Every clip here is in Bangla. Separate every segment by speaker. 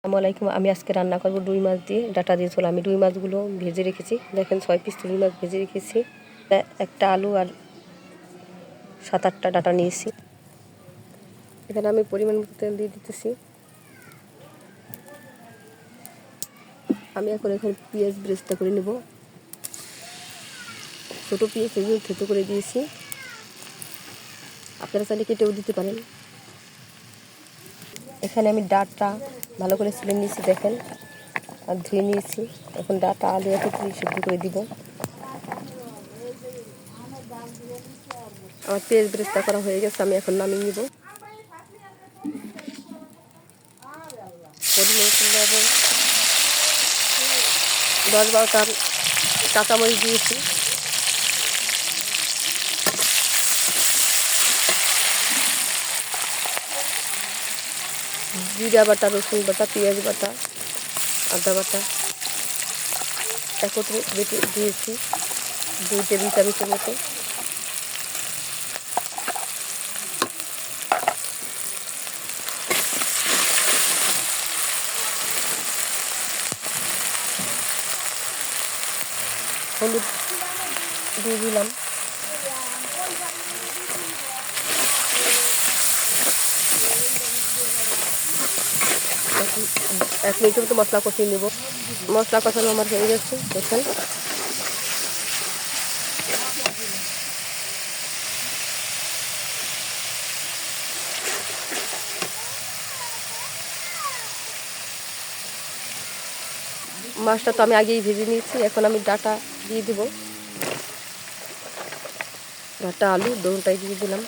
Speaker 1: আসসালামু আলাইকুম, আমি আজকে রান্না করব রুই মাছ দিয়ে, ডাটা দিয়ে ঝোল আমি রুই মাছগুলো ভেজে রেখেছি। দেখেন ছয় পিস রুই মাছ ভেজে রেখেছি। একটা আলু আর সাত আটটা ডাটা নিয়েছি। এখানে আমি পরিমাণ মতো তেল দিয়ে দিতেছি। আমি এখন এখানে পেঁয়াজ ব্রেস্তা করে নেব। ছোটো পেঁয়াজ এগুলো থেতো করে দিয়েছি। আপনারা চাইলে কেটেও দিতে পারেন। এখানে আমি ডাটা ভালো করে ছিলে নিয়েছি, দেখেন। আর ধুয়ে নিয়েছি। এখন ডাটা, আলু একত্রে সিদ্ধ করে দিব। আমার পেঁয়াজ ব্রেস্তা করা হয়ে গেছে, আমি এখন নামিয়ে নিব। দশ বারোটা কাঁচামরিচ দিয়েছি। জিরা বাটা, রসুন বাটা, পেঁয়াজ বাটা, আদা বাটা একত্রে বেটে দিয়েছি দুই টেবিল চামচের মতো। হলুদ দিয়ে দিলাম এখন এক মিনিটের মতো মশলা কষিয়ে নেব। মশলা কষানো আমার হয়ে গেছে, দেখেন। মাছটা তো আমি আগেই ভেজে নিয়েছি, এখন আমি ডাটা দিয়ে দিব। ডাটা, আলু, দোনটাই দিয়ে দিলাম।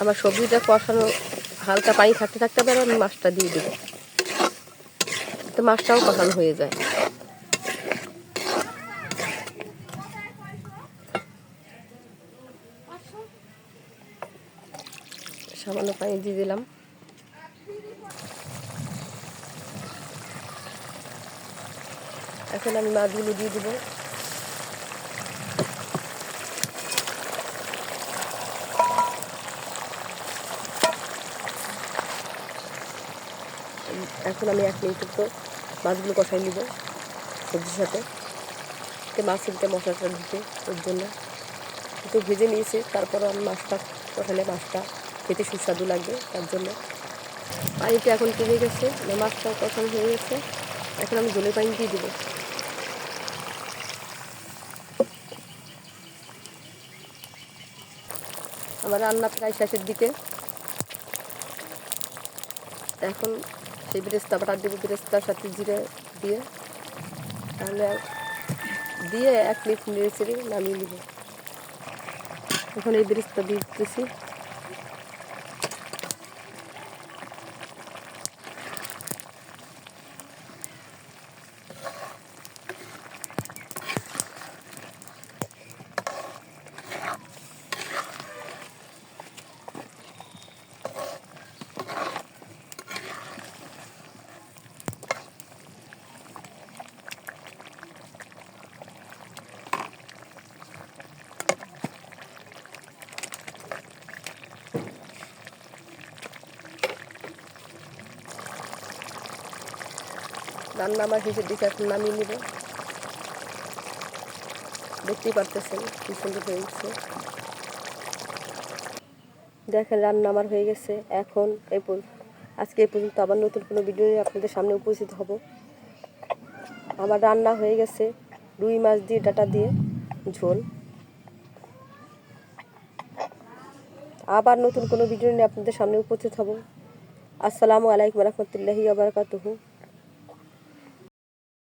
Speaker 1: আমার সবজিটা কষানো হালকা পানি থাকতে থাকতে পারে আমি মাছটা দিয়ে দেবো। তো মাছটাও কষানো হয়ে যায়। সামান্য পানি দিয়ে দিলাম। এখন আমি মাছগুলো দিয়ে দেবো। এখন আমি এক মিনিট তো মাছগুলো কষাই নিব সবজির সাথে। তো মাছের দিকে মশলাটা দিতে ওর জন্য। একটু ভেজে নিয়েছি, তারপরও আমি মাছটা কষালে মাছটা খেতে সুস্বাদু লাগবে তার জন্য। পানিটা এখন কমে গেছে মানে মাছটাও কষানো হয়ে গেছে। এখন আমি জলের পানি দিয়ে দেবো। আমার রান্না প্রায় শেষের দিকে। এখন সেই বেরেস্তা বাটা দেবো বেরেস্তার সাথে জিরে দিয়ে তাহলে দিয়ে এক প্লেট নেড়ে চেড়ে নামিয়ে নিব। এখন এই বেরেস্তা দিতেছি। রান্না আমার শেষের দিকে এখন নামিয়ে নিব। দেখতেই পারতেছেন কি সুন্দর হয়ে গেছে দেখেন, রান্না আমার হয়ে গেছে। এখন এই আজকে এই পর্যন্ত আবার নতুন কোনো ভিডিও আপনাদের সামনে উপস্থিত হব। আমার রান্না হয়ে গেছে রুই মাছ দিয়ে, ডাটা দিয়ে ঝোল। আবার নতুন কোনো ভিডিও নিয়ে আপনাদের সামনে উপস্থিত হব। আসসালামু আলাইকুম রহমতুল্লাহি আবরকাতুহু